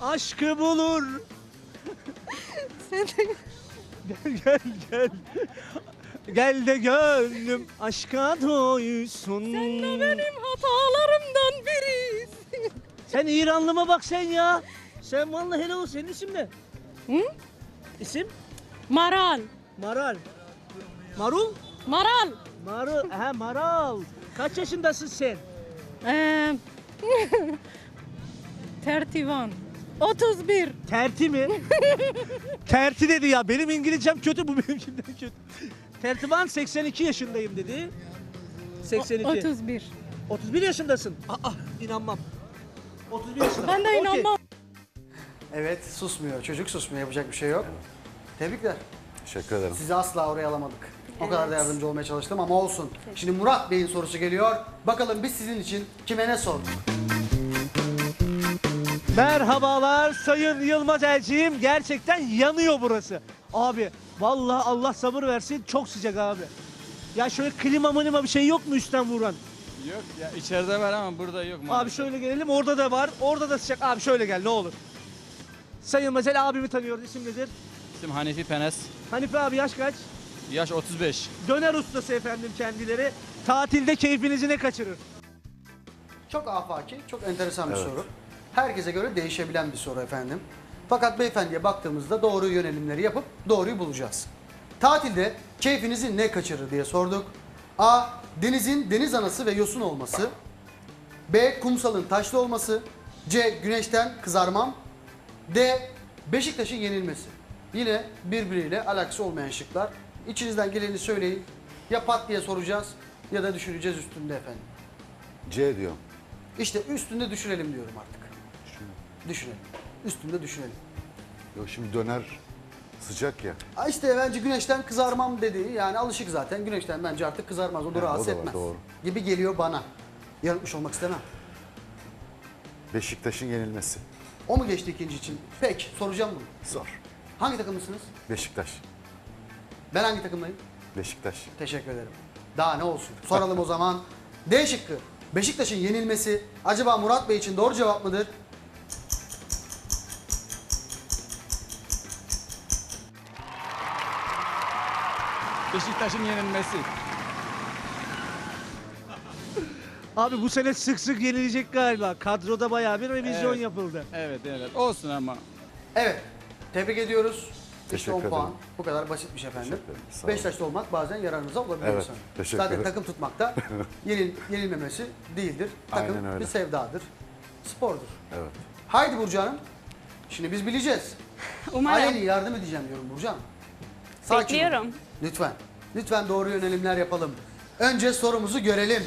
aşkı bulur. Sen de Gel gel gel. Gel de gönlüm aşka doysun. benim hatalarımdan birisin. Sen İranlıma bak sen ya. Sen vallahi helal olsun. Senin isim ne? Hı? İsim? Maral. Maral. Marul? Maral. Marul. He Maral. Kaç yaşındasın sen? Ee, tertivan. 31. Terti mi? Terti dedi ya. Benim İngilizcem kötü bu benimkinden kötü. Tertiban 82 yaşındayım dedi. 82. 31. 31 yaşındasın. Aa inanmam. 31 yaşında. Ben de Okey. inanmam. Evet susmuyor. Çocuk susmuyor. Yapacak bir şey yok. Tebrikler. Teşekkür ederim. Sizi asla oraya alamadık. O kadar da yardımcı olmaya çalıştım ama olsun. Şimdi Murat Bey'in sorusu geliyor. Bakalım biz sizin için kime ne sorduk? Merhabalar Sayın Yılmaz Elçiğim. Gerçekten yanıyor burası. Abi vallahi Allah sabır versin çok sıcak abi. Ya şöyle klima mınima bir şey yok mu üstten vuran? Yok ya içeride var ama burada yok Abi maalesef. şöyle gelelim orada da var. Orada da sıcak. Abi şöyle gel ne olur. Sayın Mesela abimi tanıyoruz. İsim nedir? İsim Hanifi Penes. Hanife abi yaş kaç? Yaş 35. Döner ustası efendim kendileri. Tatilde keyfinizi ne kaçırır? Çok afaki, çok enteresan bir Evet. soru. Herkese göre değişebilen bir soru efendim. Fakat beyefendiye baktığımızda doğru yönelimleri yapıp doğruyu bulacağız. Tatilde keyfinizi ne kaçırır diye sorduk. A. Denizin deniz anası ve yosun olması. B. Kumsalın taşlı olması. C. Güneşten kızarmam. D. Beşiktaş'ın yenilmesi. Yine birbiriyle alakası olmayan şıklar. İçinizden geleni söyleyin. Ya pat diye soracağız ya da düşüneceğiz üstünde efendim. C diyorum. İşte üstünde düşünelim diyorum artık. Düşünelim. Üstünde düşünelim. Yok şimdi döner sıcak ya. Ha işte bence güneşten kızarmam dediği yani alışık zaten. Güneşten bence artık kızarmaz. Onu Ha, rahatsız o da var, etmez. doğru. Gibi geliyor bana. Yanılmış olmak istemem. Beşiktaş'ın yenilmesi. O mu geçti ikinci için? Peki soracağım bunu. Zor. Hangi takımlısınız? Beşiktaş. Ben hangi takımdayım? Beşiktaş. Teşekkür ederim. Daha ne olsun. Soralım o zaman. D şıkkı. Beşiktaş'ın yenilmesi acaba Murat Bey için doğru cevap mıdır? Beşiktaş'ın yenilmesi. Abi bu sene sık sık yenilecek galiba. Kadroda bayağı bir revizyon Evet. yapıldı. Evet evet olsun ama. Evet. Tebrik ediyoruz. İşte Teşekkür 10 ederim. puan. Bu kadar basitmiş efendim. Teşekkür ederim. Sağ olun. Beşiktaş'ta olmak bazen yararınıza olabilir Evet, insanın. teşekkür Zaten ederim. takım tutmakta yenil, yenilmemesi değildir. Takım Aynen öyle. bir sevdadır. Spordur. Evet. Haydi Burcu Hanım. Şimdi biz bileceğiz. Umarım. Aleni yardım edeceğim diyorum Burcu Hanım. Sakin olun. Bekliyorum. Lütfen. Lütfen doğru yönelimler yapalım. Önce sorumuzu görelim.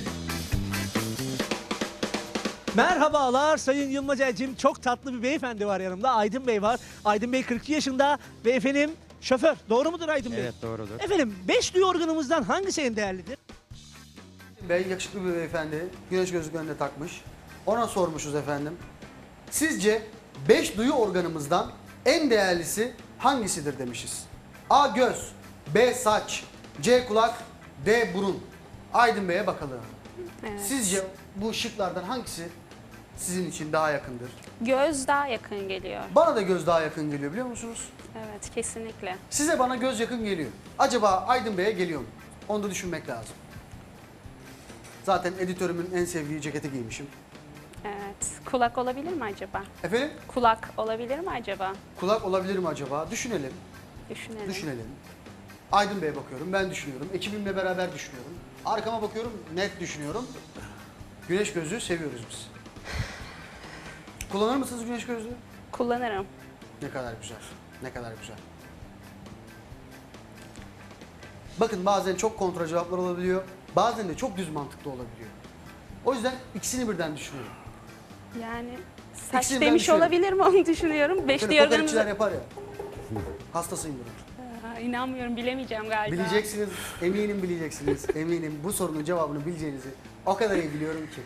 Merhabalar Sayın Yılmaz Elçim. Çok tatlı bir beyefendi var yanımda. Aydın Bey var. Aydın Bey 42 yaşında ve efendim şoför. Doğru mudur Aydın Bey? Evet doğrudur. Efendim 5 duyu organımızdan hangisi en değerlidir? Bey yakışıklı bir beyefendi. Güneş gözlüklerini de takmış. Ona sormuşuz efendim. Sizce 5 duyu organımızdan en değerlisi hangisidir demişiz. A. Göz B. Saç C. Kulak D. Burun Aydın Bey'e bakalım. Evet. Sizce bu şıklardan hangisi sizin için daha yakındır? Göz daha yakın geliyor. Bana da göz daha yakın geliyor biliyor musunuz? Evet kesinlikle. Size bana göz yakın geliyor. Acaba Aydın Bey'e geliyor mu? Onu da düşünmek lazım. Zaten editörümün en sevdiği ceketi giymişim. Evet. Kulak olabilir mi acaba? Efendim? Kulak olabilir mi acaba? Kulak olabilir mi acaba? Düşünelim, Düşünelim. düşünelim. Aydın Bey'e bakıyorum, ben düşünüyorum. Ekibimle beraber düşünüyorum. Arkama bakıyorum, net düşünüyorum. Güneş gözlüğü seviyoruz biz. Kullanır mısınız güneş gözlüğü? Kullanırım. Ne kadar güzel, ne kadar güzel. Bakın bazen çok kontra cevaplar olabiliyor, bazen de çok düz mantıklı olabiliyor. O yüzden ikisini birden düşünüyorum. Yani saç İkisini demiş olabilir mi onu düşünüyorum. Beş Böyle diye kokoreççiler organımızı... yapar ya. Hastasıyım bunun. İnanmıyorum bilemeyeceğim galiba. Bileceksiniz, eminim bileceksiniz. Eminim bu sorunun cevabını bileceğinizi o kadar iyi biliyorum ki.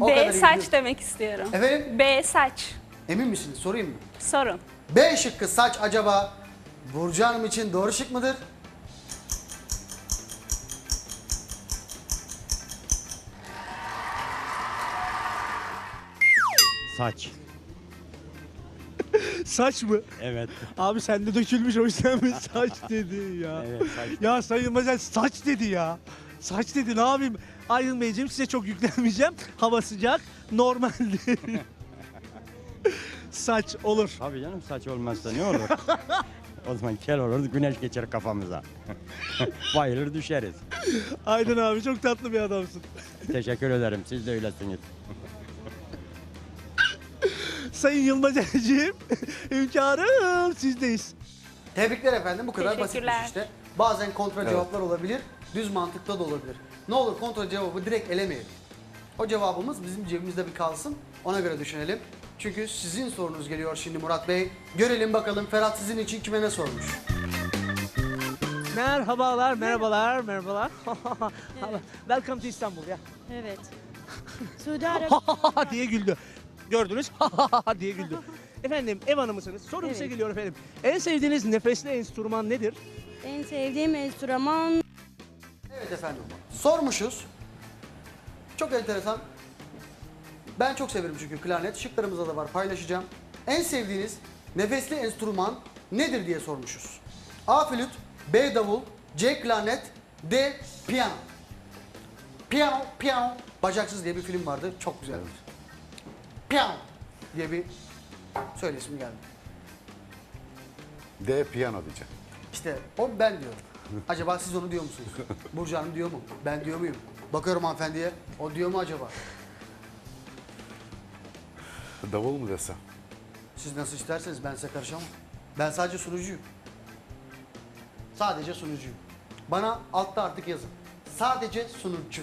O kadar B iyi saç biliyorum. demek istiyorum. Efendim? B saç. Emin misiniz? Sorayım mı? Sorun. B şıkkı saç acaba Burcu Hanım için doğru şık mıdır? Saç. Saç mı? Evet. Abi sende dökülmüş o yüzden mi saç dedi ya. Evet, saç. Ya Sayın Erçin saç dedi ya. Saç dedi ne yapayım? Aydın Beyciğim size çok yüklenmeyeceğim. Hava sıcak. Normaldir. saç olur. Tabii canım saç olmazsa ne olur? o zaman kel oluruz güneş geçer kafamıza. Bayılır düşeriz. Aydın abi çok tatlı bir adamsın. Teşekkür ederim siz de öylesiniz. Sayın Yılmaz Erçin, hünkârım sizdeyiz. Tebrikler efendim bu kadar basitmiş Teşekkürler. işte. Bazen kontra cevaplar olabilir, düz mantıkta da olabilir. Ne olur kontra cevabı direkt elemeyelim. O cevabımız bizim cebimizde bir kalsın, ona göre düşünelim. Çünkü sizin sorunuz geliyor şimdi Murat Bey. Görelim bakalım Ferhat sizin için kime ne sormuş? Merhabalar, merhabalar, merhabalar. Welcome to İstanbul ya. Evet. Suudi Arabistan. diye güldü. Gördünüz? diye güldü. Efendim ev hanımısınız. Sorum size Evet. geliyor efendim. En sevdiğiniz nefesli enstrüman nedir? en sevdiğim enstrüman Evet efendim. Sormuşuz. Çok enteresan. Ben çok severim çünkü klarnet. Şıklarımızda da var paylaşacağım. En sevdiğiniz nefesli enstrüman nedir diye sormuşuz. A flüt, B davul, C klarnet, D piyano. Piyano, piyano. Bacaksız diye bir film vardı. Çok güzeldir. Piyano diye bir söylesim geldi. D piyano diyeceğim. İşte o ben diyorum. Acaba siz onu diyor musunuz? Burcu Hanım diyor mu? Ben diyor muyum? Bakıyorum hanımefendiye. O diyor mu acaba? Davul mu desem? Siz nasıl isterseniz ben size karışamam. Ben sadece sunucuyum. Sadece sunucuyum. Bana altta artık yazın. Sadece sunucu.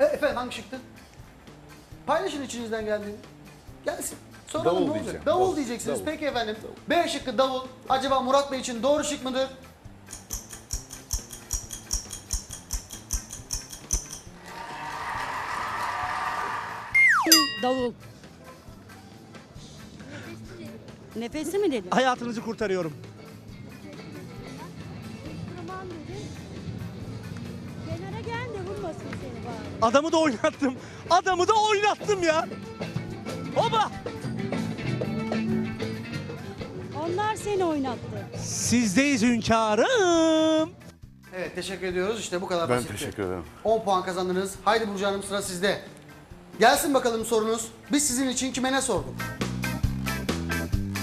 E, efendim hangi şıktı? Paylaşın içinizden geldiğini. Gelsin. Soralım Davul ne olacak? diyeceğim. Davul, Davul. diyeceksiniz. Davul. Peki efendim. B şıkkı davul. Acaba Murat Bey için doğru şık mıdır? davul. Nefesi mi dedin? Hayatınızı kurtarıyorum. Adamı da oynattım. Adamı da oynattım ya. Oba! Onlar seni oynattı. Sizdeyiz hünkârım. Evet teşekkür ediyoruz. İşte bu kadar Ben basitti. teşekkür ederim. 10 puan kazandınız. Haydi Burcu Hanım sıra sizde. Gelsin bakalım sorunuz. Biz sizin için kime ne sorduk?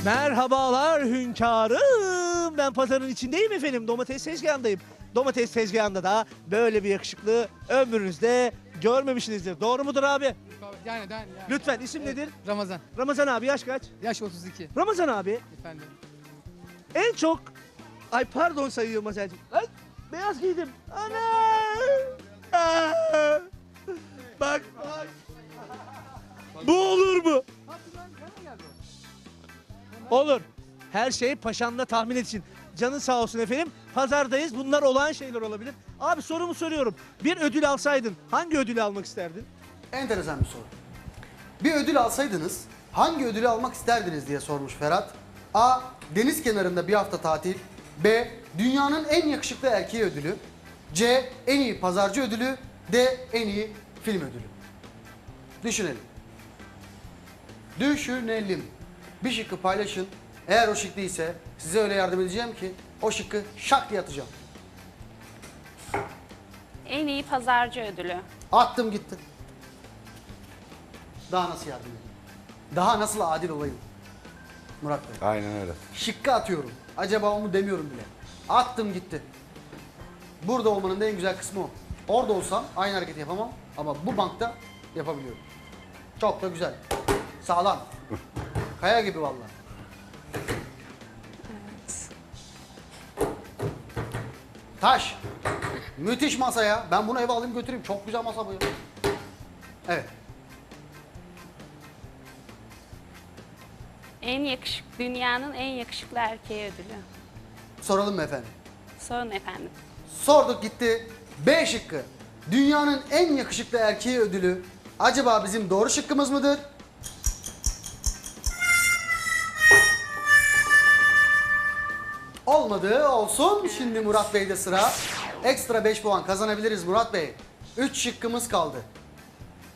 Merhabalar hünkârım. Ben pazarın içindeyim efendim. Domates tezgahındayım. Domates tezgahında da böyle bir yakışıklı ömrünüzde görmemişsinizdir. Doğru mudur abi? Yani, yani, yani. Lütfen isim nedir? Ramazan. Ramazan abi yaş kaç? Yaş 32 Ramazan abi efendim. en çok... Ay pardon Sayın Yılmaz Ercik. Ay beyaz giydim. Ana! Aa! Bak. Bu olur mu? Olur. Her şey paşamla tahmin için. Canın sağ olsun efendim. Pazardayız. Bunlar olağan şeyler olabilir. Abi sorumu soruyorum. Bir ödül alsaydın hangi ödülü almak isterdin? Enteresan bir soru. Bir ödül alsaydınız hangi ödülü almak isterdiniz diye sormuş Ferhat. A. Deniz kenarında bir hafta tatil. B. Dünyanın en yakışıklı erkeği ödülü. C. En iyi pazarcı ödülü. D. En iyi film ödülü. Düşünelim. Düşünelim. Bir şıkkı paylaşın. Eğer o şık değilse size öyle yardım edeceğim ki o şıkkı şak diye atacağım. En iyi pazarcı ödülü. Attım gitti. Daha nasıl yardım edeyim? Daha nasıl adil olayım? Murat Bey. Aynen öyle. Şıkkı atıyorum. Acaba o mu demiyorum bile. Attım gitti. Burada olmanın da en güzel kısmı o. Orada olsam aynı hareketi yapamam ama bu bankta yapabiliyorum. Çok da güzel. Sağlam. Kaya gibi vallahi. Taş. Müthiş masa ya. Ben bunu eve alayım götüreyim. Çok güzel masa bu ya. Evet. En yakışık, dünyanın en yakışıklı erkeği ödülü. Soralım mı efendim? Sorun efendim. Sorduk gitti. B şıkkı. Dünyanın en yakışıklı erkeği ödülü. Acaba bizim doğru şıkkımız mıdır? Olmadı olsun. Şimdi Murat Bey'de sıra. Ekstra 5 puan kazanabiliriz Murat Bey. 3 şıkkımız kaldı.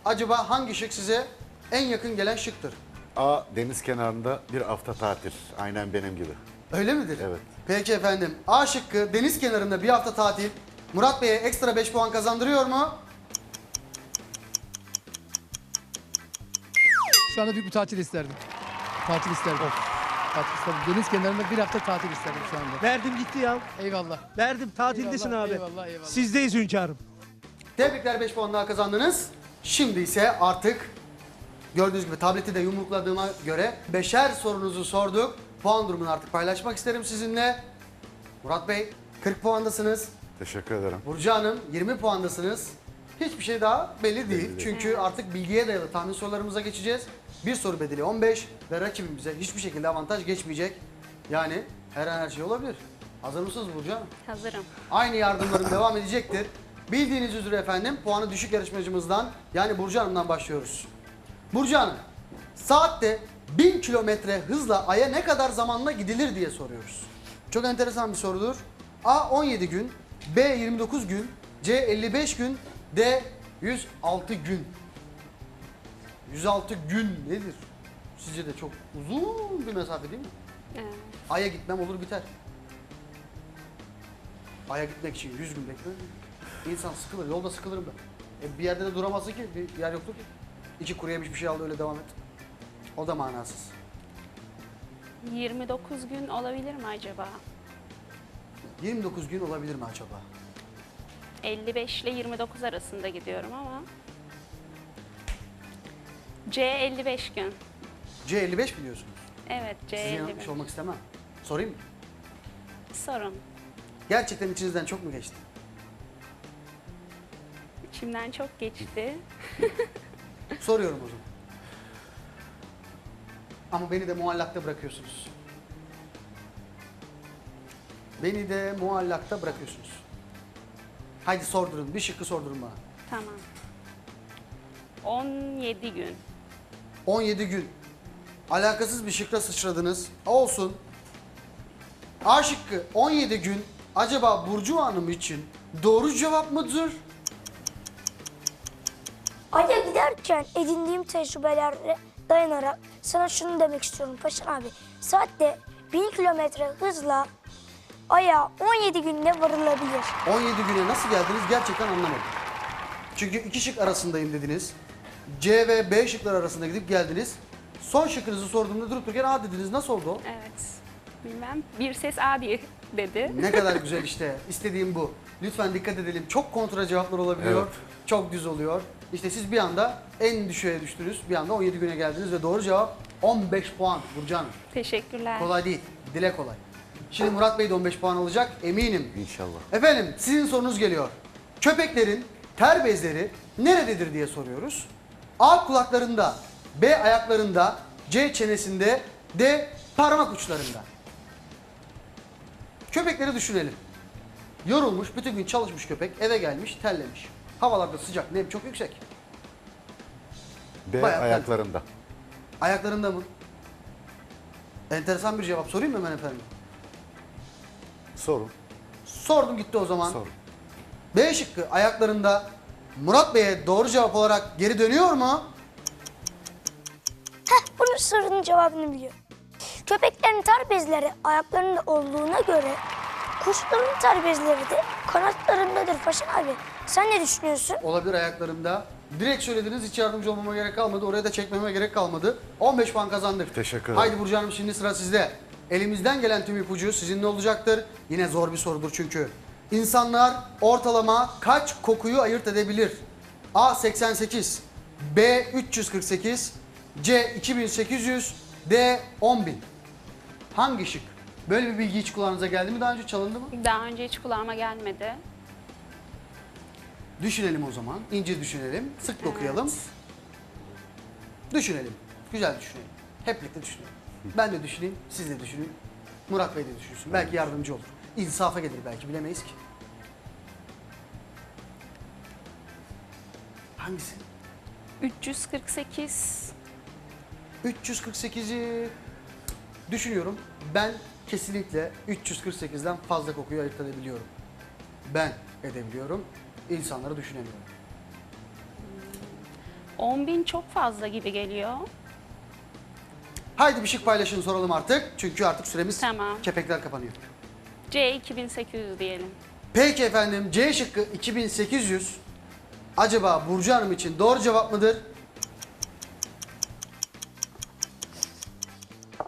Acaba hangi şık size en yakın gelen şıktır? A. Deniz kenarında bir hafta tatil. Aynen benim gibi. Öyle midir? Evet. Peki efendim. A şıkkı deniz kenarında bir hafta tatil. Murat Bey'e ekstra 5 puan kazandırıyor mu? Şu anda büyük bir tatil isterdim. Tatil isterdim. Tatil. Deniz kenarında bir hafta tatil isterdim şu anda. Verdim gitti ya. Eyvallah. Verdim tatildesin Eyvallah, abi. eyvallah, eyvallah. Sizdeyiz hünkârım. Tebrikler 5 puan daha kazandınız. Şimdi ise artık gördüğünüz gibi tableti de yumrukladığıma göre beşer sorunuzu sorduk. Puan durumunu artık paylaşmak isterim sizinle. Murat Bey 40 puandasınız. Teşekkür ederim. Burcu Hanım 20 puandasınız. Hiçbir şey daha belli değil. Çünkü artık bilgiye dayalı tahmin sorularımıza geçeceğiz. Bir soru bedeli 15 ve rakibimize hiçbir şekilde avantaj geçmeyecek. Yani her an her şey olabilir. Hazır mısınız Burcu Hanım? Hazırım. Aynı yardımlarım devam edecektir. Bildiğiniz üzere efendim puanı düşük yarışmacımızdan yani Burcu Hanım'dan başlıyoruz. Burcu Hanım, saatte 1000 kilometre hızla Ay'a ne kadar zamanla gidilir diye soruyoruz. Çok enteresan bir sorudur. A 17 gün, B 29 gün, C 55 gün, D 106 gün. 106 gün nedir? Sizce de çok uzun bir mesafe değil mi? Evet. Ay'a gitmem olur biter. Ay'a gitmek için 100 gün bekler. İnsan sıkılır, yolda sıkılırım ben. E bir yerde de duramazsın ki, bir yer yoktur ki. İçi kuru yemiş bir şey aldı öyle devam et. O da manasız. 29 gün olabilir mi acaba? 29 gün olabilir mi acaba? 55 ile 29 arasında gidiyorum ama. C 55 gün. C 55 biliyorsunuz. Evet C Sizi 55. yanılmış olmak istemem. Sorayım mı? Sorun. Gerçekten içinizden çok mu geçti? İçimden çok geçti. Soruyorum o zaman. Ama beni de muallakta bırakıyorsunuz. Beni de muallakta bırakıyorsunuz. Haydi sordurun, bir şıkkı sordurun bana. Tamam. 17 gün. 17 gün. Alakasız bir şıkla sıçradınız. Olsun. A şıkkı 17 gün acaba Burcu Hanım için doğru cevap mıdır? Ay'a giderken edindiğim tecrübelere dayanarak sana şunu demek istiyorum Paşa abi. Saatte 1000 kilometre hızla Ay'a 17 günde varılabilir. 17 güne nasıl geldiniz gerçekten anlamadım. Çünkü iki şık arasındayım dediniz. C ve B şıklar arasında gidip geldiniz. Son şıkkınızı sorduğumda durup dururken A dediniz. Nasıl oldu? o? Evet. Bilmem. Bir ses A diye dedi. Ne kadar güzel işte. İstediğim bu. Lütfen dikkat edelim. Çok kontra cevaplar olabiliyor. Evet. Çok düz oluyor. İşte siz bir anda en düşüğe düştünüz. Bir anda 17 güne geldiniz ve doğru cevap 15 puan Burcu Hanım. Teşekkürler. Kolay değil. Dile kolay. Şimdi Murat Bey de 15 puan alacak eminim. İnşallah. Efendim sizin sorunuz geliyor. Köpeklerin ter bezleri nerededir diye soruyoruz. A kulaklarında, B ayaklarında, C çenesinde, D parmak uçlarında. Köpekleri düşünelim. Yorulmuş, bütün gün çalışmış köpek, eve gelmiş, terlemiş. Havalarda sıcak, nem çok yüksek. B Bayağı ayaklarında. Ayaklarında mı? Enteresan bir cevap sorayım mı hemen efendim? Sorun. Sordum gitti o zaman. Sorun. B şıkkı ayaklarında Murat Bey'e doğru cevap olarak geri dönüyor mu? Heh bunun sorunun cevabını biliyorum. Köpeklerin ter bezleri ayaklarında olduğuna göre kuşların ter bezleri de kanatlarındadır Paşa abi. Sen ne düşünüyorsun? Olabilir ayaklarında. Direkt söylediniz hiç yardımcı olmama gerek kalmadı. Oraya da çekmeme gerek kalmadı. 15 puan kazandık. Teşekkür ederim. Haydi Burcu Hanım şimdi sıra sizde. Elimizden gelen tüm ipucu sizinle olacaktır. Yine zor bir sorudur çünkü. İnsanlar ortalama kaç kokuyu ayırt edebilir? A 88, B 348, C 2800, D 10000. Hangi şık? Böyle bir bilgi hiç kulağınıza geldi mi? Daha önce çalındı mı? Daha önce hiç kulağıma gelmedi. Düşünelim o zaman. İnce düşünelim. Sık dokuyalım. Düşünelim. Güzel düşünelim. Hep birlikte düşünelim. Ben de düşüneyim, siz de düşünün. Murat Bey de düşünsün. Belki yardımcı olur. İnsafa gelir belki bilemeyiz ki. Hangisi? 348. 348'i düşünüyorum. Ben kesinlikle 348'den fazla kokuyu ayırt edebiliyorum. Ben edebiliyorum. İnsanları düşünemiyorum. 10 bin çok fazla gibi geliyor. Haydi bir şık paylaşın soralım artık. Çünkü artık süremiz Tamam. kepekler kapanıyor. C 2800 diyelim. Peki efendim C şıkkı 2800 acaba Burcu Hanım için doğru cevap mıdır?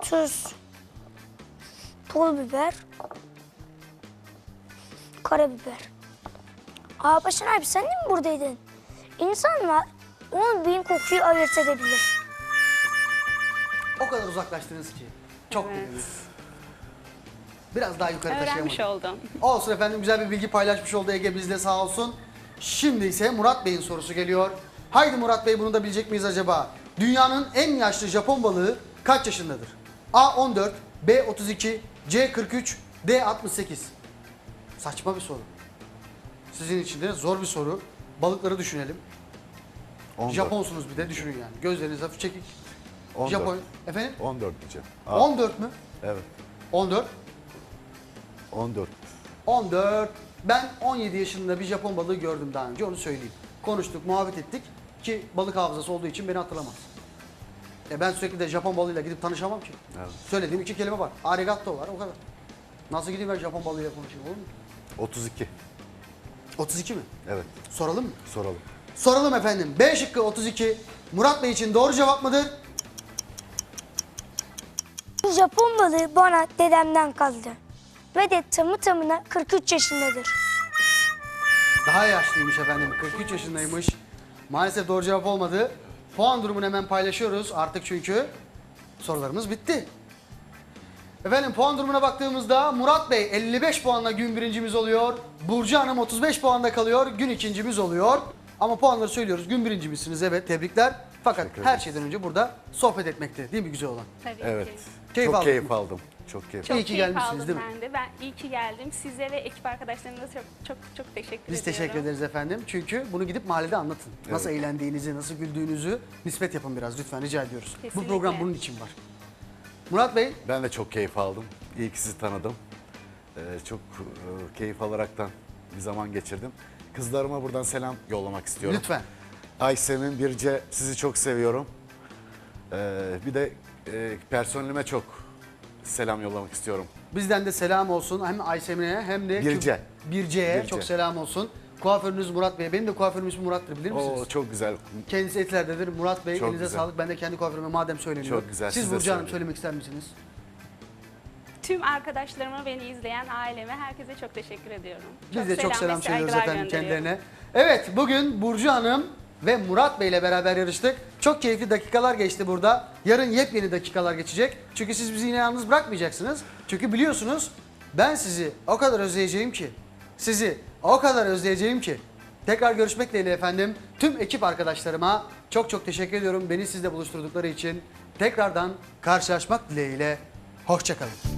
Tuz. Pul biber. Karabiber. Aa Paşan abi sen de mi buradaydın? İnsanlar 10 bin kokuyu ayırt edebilir. O kadar uzaklaştınız ki. Çok Evet. evet. Biraz daha yukarı Öğrenmiş taşıyamadım. oldum. Olsun efendim güzel bir bilgi paylaşmış oldu Ege bizle sağ olsun. Şimdi ise Murat Bey'in sorusu geliyor. Haydi Murat Bey bunu da bilecek miyiz acaba? Dünyanın en yaşlı Japon balığı kaç yaşındadır? A 14, B 32, C 43, D 68. Saçma bir soru. Sizin için de zor bir soru. Balıkları düşünelim. 14. Japonsunuz bir de düşünün yani. Gözleriniz hafif çekik. 14. Japon. Efendim? 14 diyeceğim. Aa, 14 mü? Evet. 14. 14. 14. Ben 17 yaşında bir Japon balığı gördüm daha önce onu söyleyeyim. Konuştuk, muhabbet ettik ki balık hafızası olduğu için beni hatırlamaz. E ben sürekli de Japon balığıyla gidip tanışamam ki. Evet. Söylediğim iki kelime var. Arigato var o kadar. Nasıl gideyim ben Japon balığıyla konuşayım olur mu? 32. 32 mi? Evet. Soralım mı? Soralım. Soralım efendim. B şıkkı 32. Murat Bey için doğru cevap mıdır? Japon balığı bana dedemden kaldı. Ve de tamı tamına 43 yaşındadır. Daha yaşlıymış efendim. 43 yaşındaymış. Maalesef doğru cevap olmadı. Puan durumunu hemen paylaşıyoruz artık çünkü sorularımız bitti. Efendim puan durumuna baktığımızda Murat Bey 55 puanla gün birincimiz oluyor. Burcu Hanım 35 puanda kalıyor. Gün ikincimiz oluyor. Ama puanları söylüyoruz. Gün birinci evet tebrikler. Fakat her şeyden önce burada sohbet etmekte değil mi güzel olan? Tabii Evet. ki. Keyif Çok aldın keyif mı? aldım. Çok keyif Çok İyi ki keyif gelmişsiniz, aldım değil mi? ben de. Ben iyi ki geldim. Size ve ekip arkadaşlarıma da çok çok çok teşekkür Biz ediyorum. teşekkür ederiz efendim. Çünkü bunu gidip mahallede anlatın. Nasıl eğlendiğinizi, nasıl güldüğünüzü nispet yapın biraz lütfen rica ediyoruz. Bu Kesinlikle. program bunun için var. Murat Bey, Ben de çok keyif aldım. İyi ki sizi tanıdım. Ee, çok e, keyif alaraktan bir zaman geçirdim. Kızlarıma buradan selam yollamak istiyorum. lütfen. Aysem'in Birce sizi çok seviyorum. Ee, bir de e, personelime çok selam yollamak istiyorum. Bizden de selam olsun hem Aysemin'e hem de Birce. Birce'ye Birce. çok selam olsun. Kuaförünüz Murat Bey. Benim de kuaförüm ismi Murat'tır bilir misiniz? O çok güzel. Kendisi Etiler'dedir. Murat Bey Çok elinize güzel. sağlık. Ben de kendi kuaförüme madem söyleniyor. Çok güzel, Siz siz Burcu Hanım söylemek ister misiniz? Tüm arkadaşlarıma, beni izleyen aileme, herkese çok teşekkür ediyorum. Biz de çok selam söylüyoruz efendim kendilerine. Evet bugün Burcu Hanım ve Murat Bey ile beraber yarıştık. Çok keyifli dakikalar geçti burada. Yarın yepyeni dakikalar geçecek. Çünkü siz bizi yine yalnız bırakmayacaksınız. Çünkü biliyorsunuz ben sizi o kadar özleyeceğim ki. Sizi o kadar özleyeceğim ki. Tekrar görüşmek dileğiyle efendim. Tüm ekip arkadaşlarıma çok çok teşekkür ediyorum. Beni sizle buluşturdukları için. Tekrardan karşılaşmak dileğiyle. Hoşçakalın.